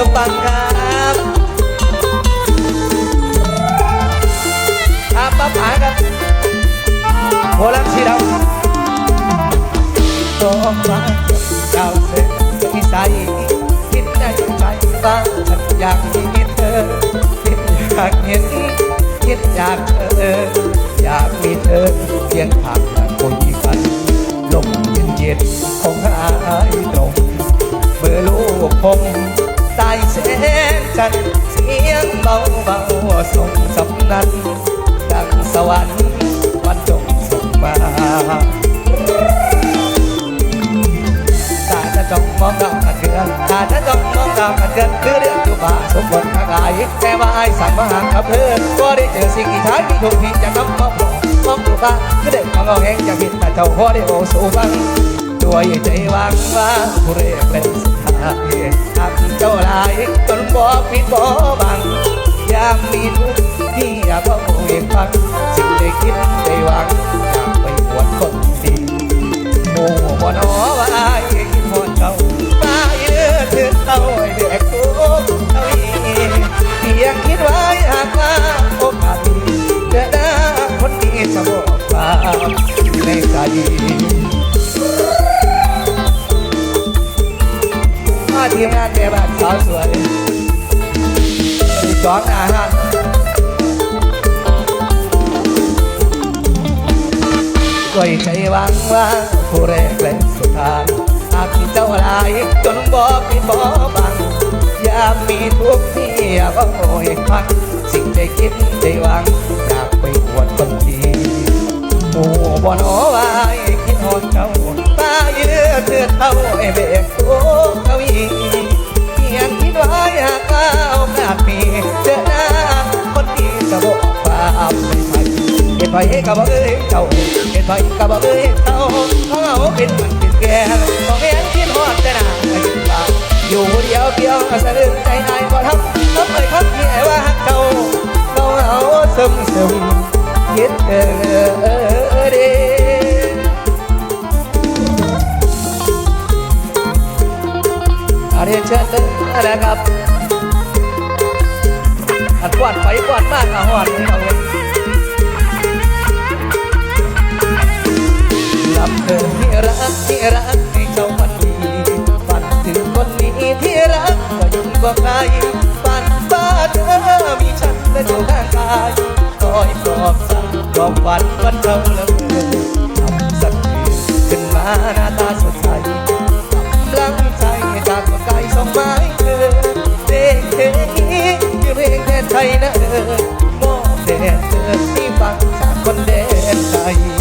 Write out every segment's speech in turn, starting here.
อปังครับอาป้าป๋าครับโหลังสีดำท้องฟ้าเจ้าเส้นใสคิดได้ใจบ้างฉันอยากมีเธอคิดอยากเห็นคิดอยากเธออยากมีเธอเพียงข้างกันคุยกันลมเย็นเย็นๆคงหายตรงเมื่อลูกคง ตายแสงจันเสียงเบาเบาส่งสำนันดังสวรรค์วันจงส่งมาตาจะจ้องมองดาวกันเดือนตาจะจ้องมองดาวกันเดือนคือเรื่องอยู่ป่าสมบูรณ์ทางกายแต่ว่าไอ้สั่งมาหางกับเพื่อนก็ได้เจอสิ่งที่ท้ายมีถูกผิดจะนำมาบอกมองดูบ้าคือเด็กของเราแห่งจะผิดแต่เจ้าพ่อได้โอสู่ฟังด้วยใจวางว่าผู้เรียกเป็น ทำเจ้าลายจนบ่ผิดบ่บังยามมีทุกข์ที่อยากบอกเองฟังสิ่งได้คิดได้หวังอยากไปหวนคนดีโอ้บ่นอว่าอายคิดฮอดเจ้ามาเยือถึงเต้าไอ้เด็กทุกเท่านี้เพียงคิดไว้หากว่าโอกาสดีจอหน้คนดีจะบอกควาในใจ ทีมงานแม่บ้านสาวสวยจองอาหารก็ใจวังว่าผู้แรกและสุดทายหากเจ้าลายจนบอกผิดบอบังยามมีทุกข์ที่อยากโอยพักสิ่งใจคิดใจวังอยากไปอวดคนดีหมู่บ่อนอว่าไอ้คิดฮอดเจ้า เยือเถือเท่าไอ้เบกโอ้เก้าอี้เพียงคิดว่าอยากเอาโอกาสมีเจอหน้าคนดีจะบอกความไม่ใช่เห็นไฟกับเอ้ยเจ้าเห็นไฟกับเอ้ยเจ้าเขาเป็นมันเป็นแก่ต้องเห็นคิดฮอดแต่หน้าไอ้บ่าอยู่เดียวเพียวสะดึงใจอายบ่ทำ อยปลอบสั่งปลอบฝันวันเจ้าละเมอทำสักทีขึ้นมาหน้าตาสดใสกำลังใจให้จากกายสองไม้เธอเด็กเพลงนี้คือเพลงแทนไทยนะเออมอบแด่เธอที่ฟังจากคนแดนไทย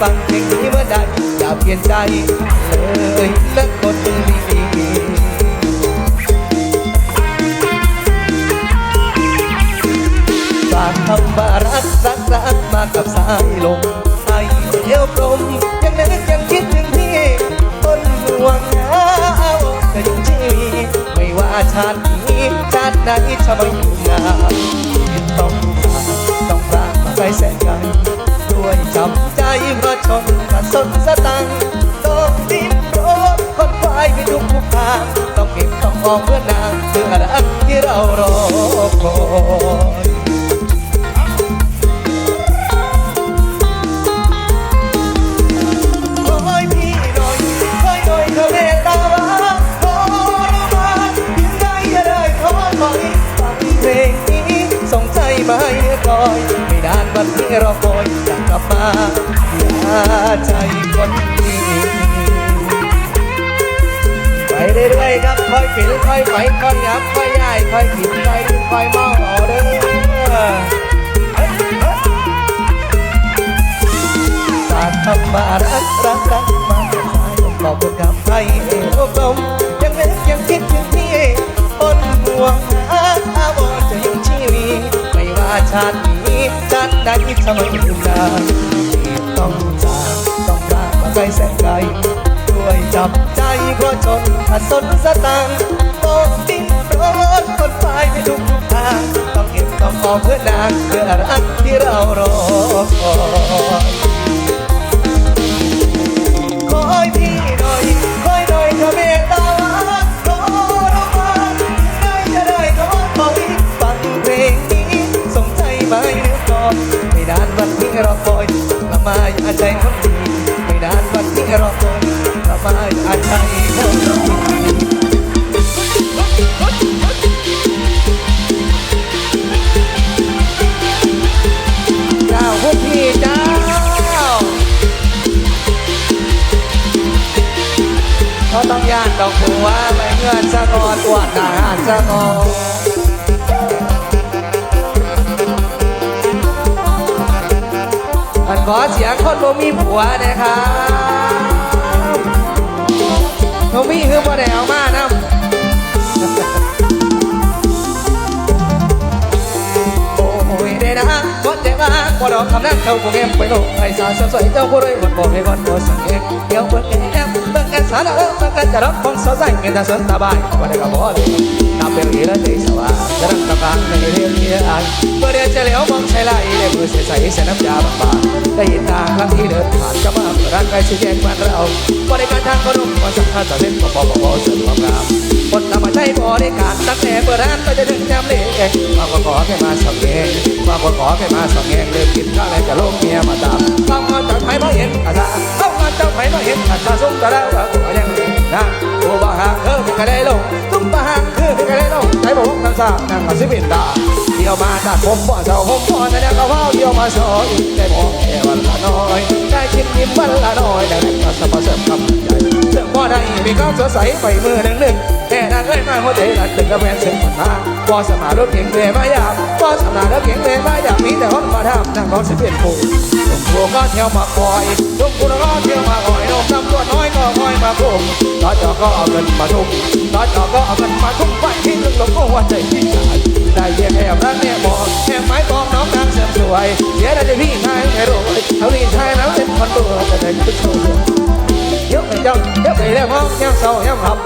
ฟังเพลงนี้เมื่อใดอย่าเปลี่ยนใจเลยและคนดีฝากคำว่ารักรักรักมากับสายลมไอเดียวกลมยังนึกยังคิดถึงพี่คนห่วงหาเอาแต่ยังชีวิตไม่ว่าชาตินี้ชาติไหนจะไม่อยู่งามต้องฝากต้องฝากมาใส่แสนกันด้วย จำใจเพราชนกระสนสตังต้องดิ้นรนคนควายไปทุกทุกทาต้องเก็บต้องออกเพื่อนางเพื่อรักที่เรารอคอยขอให้พี่หน่อยช่วยหน่อยเธอเมตตาบ้างขอระบางใดอย่าได้ท้อถอยฟังเพลงนี้ส่งใจมาให้คอยไม่นานวันที่รอคอย กลับมาอย่าใจคนดีไปเรื่อยๆครับค่อยปิดค่อยไปค่อยยับค่อยย้ายค่อยกินค่อยดื่มค่อยเมาเอาเด้อฝากคำว่ารักรักรักมาจากสายลมบอกคนกับใครเองก็กลมาติใดจะไม่ลืมนาที่ต้องจากต้องจากมาไกลแสนไกลด้วยจับใจเพราะจนขาดสนสตังค์ต้องดิ้นรนคนไปไม่ทุกทุกทาง ต้องเก็บต้องออมเพื่อนางเพื่อรักที่เรารอคอยคอยพี่หน่อยคอยหน่อยเธอเมตตา นานวันที่รอคอยกลับมอย่าใจคนดีไม่นานวันที่รอคอยกลับมอย่าใจคนดีเขาต้องย่านดอกบัวไปเงื่อนสะกอนปวดทหารสะกอน มันขอเสียงคนบ่มีผัวนะครับบ่มีคือบ่ได้เอามานํโอ้ยได้นะบ่ใจว่าบ่ดอกคำนั้นเขาบ่เก็บไปโลกไอ้สาวสวยเจ้าผู้รวยคนบ่ให้ก่อนบ่สังเกตเดี๋ยวเพิ่นเอง เบิ่งแอบสารเออเบิ่งแอบจะรับของสาวใสเงินแต่สนสบายบ่ได้ก็บ่ได้นำเป็นเรื่องที่สว่างจะรักกับฟังในเรื่องที่อ่านเมื่อเรียนจะเหลียวมองใช้ไหลเลยมือใส่ใส่ใส่น้ำยาบางๆได้ยินทางครั้งที่เดินผ่านก็มาเปิดร้านใกล้ชิดแยกบ้านเราบริการทางขนมวันสำคัญต่อเล่นปอปอปอเสริมความงามคนทำมาใช้บริการตั้งแต่เปิดร้านก็จะถึงแคมป์เล่บางก็ขอแค่มาสองเองบางก็ขอแค่มาสองเองเลิกกินข้าวแล้วจะลงเมียมาตามบางมาจากไหนมาเห็นอาซาเข้ามาจากไหนมาเห็น อาชาสุตระแล้วก็ยังนะตัวบ้าหางเออเป็นกระไดลงตุ้มบ้าหางคือเป็นกระไดลงใช้บอกทำซานั่งมาสิบินดาเที่ยวมาจากผมบ่เจ้าผมบ่นั่นก็ว่าเที่ยวมาสอยได้มองแค่วันละน้อยได้ชิมยิ้มวันละน้อยได้ก็สบายเสริมคำใจเสริมบ่ได้มีก้าวสดใสไปมือหนึ่งหนึ่ง หัวใจหลังตึงกระแพงเส้นผ่านมาพอสมารถเพียงเวมายามพอสมารถเพียงเวมายามมีแต่คนมาทำนั่งรอสิเป็นผู้ลุงผู้ก็เที่ยวมาคอยลุงผู้ก็เที่ยวมาคอยนกตำรวน้อยก็คอยมาคุมตอจอก็เอาเงินมาทุ่มตอจอก็เอาเงินมาทุ่มไปที่ลึกลงก็หัวใจที่ใจได้เพียงแอบรักแน่มองแอบไม้ปองน้องนางเสริมสวยเสียดายที่พี่นายไม่รวยเขาลีนชายแล้วเป็นคนตัวจะได้ขึ้นโชว์เยอะไปจังเยอะไปแล้วมองยังเศร้ายังหับ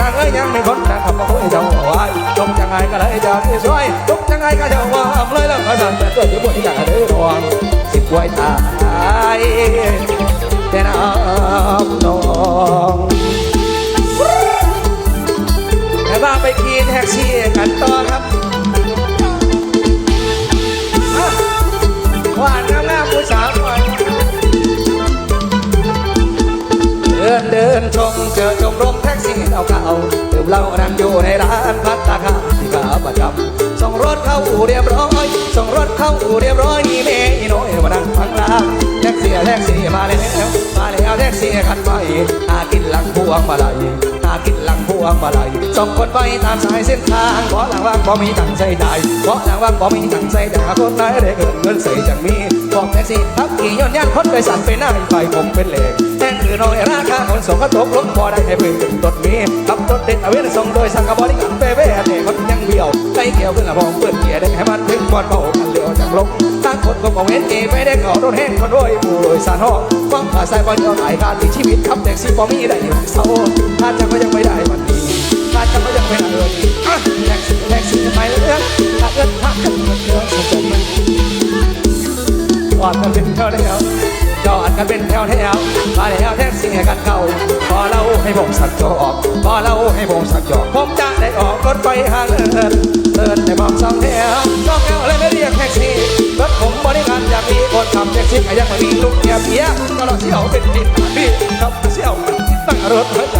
นางเอ้ยยังไม่พ้นแต่ขับมาคุยเจ้าเอาไว้จงจังไงก็เลยจะที่สวยจงจังไงก็จะว่าเลยแล้วก็สั่นแต่ตัวอยู่บนที่จะเดือดร้อนสิบว้ตายแต่น้ำนองแต่ว่าไปขี่แท็กซี่กันต่อครับอะหวานงามงามผู้สาวหน่อยเดินเดินชมเจอชมรม เหล้านั่งอยู่ในร้านพัตตาคาที่ขาประจำส่งรถเข้าอู่เรียบร้อยส่งรถเข้าอู่เรียบร้อยนี่เมย์น้อยมานั่งฟังลาแท็กซี่แท็กซี่มาแล้วมาแล้วแท็กซี่คันใหม่หากินหลังพวงมาลัยหากินหลังพวงมาลัยส่งคนไปตามสายเส้นทางเพราะหลังว่างพอมีตังใช้ได้เพราะหลังว่างพอมีตังใช้ได้คนไหนได้เกินเงินใส่จังมีบอกแท็กซี่ทับกี่ย้อนยันคนโดยสารไปหน้าไฟผมเป็นเหล็ก คือน้อยราคาขนส่งก็ตกลงพอได้ให้เพิ่งตดมีขับรถเด็ดเอาเว้นส่งโดยสังกบริการเป้เป้เด็กคนยังเบี้ยวใจเกี่ยวขึ้นละพองเปิดเกียร์ได้ให้มันถึงบอลเบากันเดียวจังลงตั้งคนก็บอกเว้นเอไม่ได้เก่ารถแห้งคนรวยผู้โดยสารห้องฟังภาษาบอลเดียวหลายการที่ชีวิตขับแท็กซี่พอมีได้อยู่เศร้าถ้าจะก็ยังไม่ได้วันนี้ถ้าจะก็ยังไม่ได้เลยอ่แท็กซี่แท็กซี่ไปเรื่องถ้าเกินถ้าเกินเกินเกินสมมันวอดกันเป็นแถวแถวจอดกันเป็นแถวแถวมาแล้ว แท็กซี่กันเก่าพอเล่าให้ผมสักจอกพอเล่าให้ผมสักจอกผมจะได้ออกรถไปหาเงินเดินแต่มองสองแถวสองแถวเลยไม่เรียกแท็กซี่รถผมบริการอย่างนี้คนขับแท็กซี่ก็ยังไม่มีลูกเมียเพี้ยก็รอเสี่ยวเป็นดินพี่ขับเสี่ยวตั้งรถหัวใจ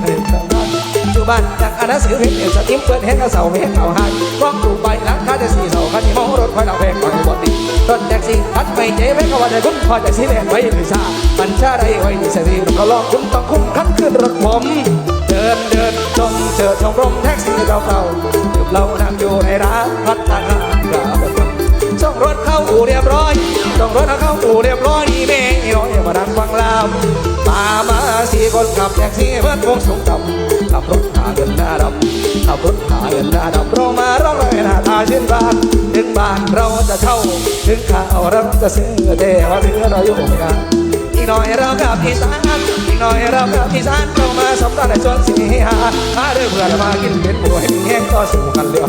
ให้เข้าบ้านอยู่บ้านจากอ่านหนังสือเพลงเดียวสติมเปิดเห็นกระเสาเพลงเก่าหันกล้องดูไปหลัง คาจะสี่เสาคันนี้มองรถคอยเราแพงคอยบอดีรถแท็กซี่ทัดไปเจ๊ไม่ก็ว่าจะคุ้มพอจะสิเล่นไว้หรือซามันชาได้ไว้ที่สติก็ลองคุ้มต้องคุ้มคันขึ้นรถผมเดินเดินจมเจอชมรมแท็กซี่เราเก่าๆดื่มเรานั่งอยู่ในร้านพัฒนาการกาบดส่งรถเข้าอู่เรียบร้อยส่งรถเข้าอู่เรียบ คนขับแท็กซี่เพื่อนวงสงดำขับรถหาเงินหน้าดำขับรถหาเงินหน้าดำเรามาเราเลยหน้าตาเช่นบานถึงบ้านเราจะเช่าถึงข้าวเราจะซื้อแต่ว่าเรือเราอยู่ไม่ได้อีหน่อยเรากับอีสานอีกหน่อยเรากับอีสานเรามาสมกันในชนสีหามาเด้อเพื่อนมากินเป็นป่วยมีแห้งก็สู้กันเร็ว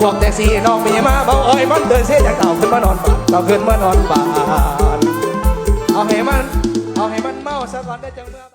พวกแท็กซี่น้องมีมาเบาอ้อยมันเดินเสียจากเก่าขึ้นมานอนบ้านเก่าขึ้นมานอนบ้านเอาให้มันเอาให้มันเมาซะก่อนได้จังเมื่อ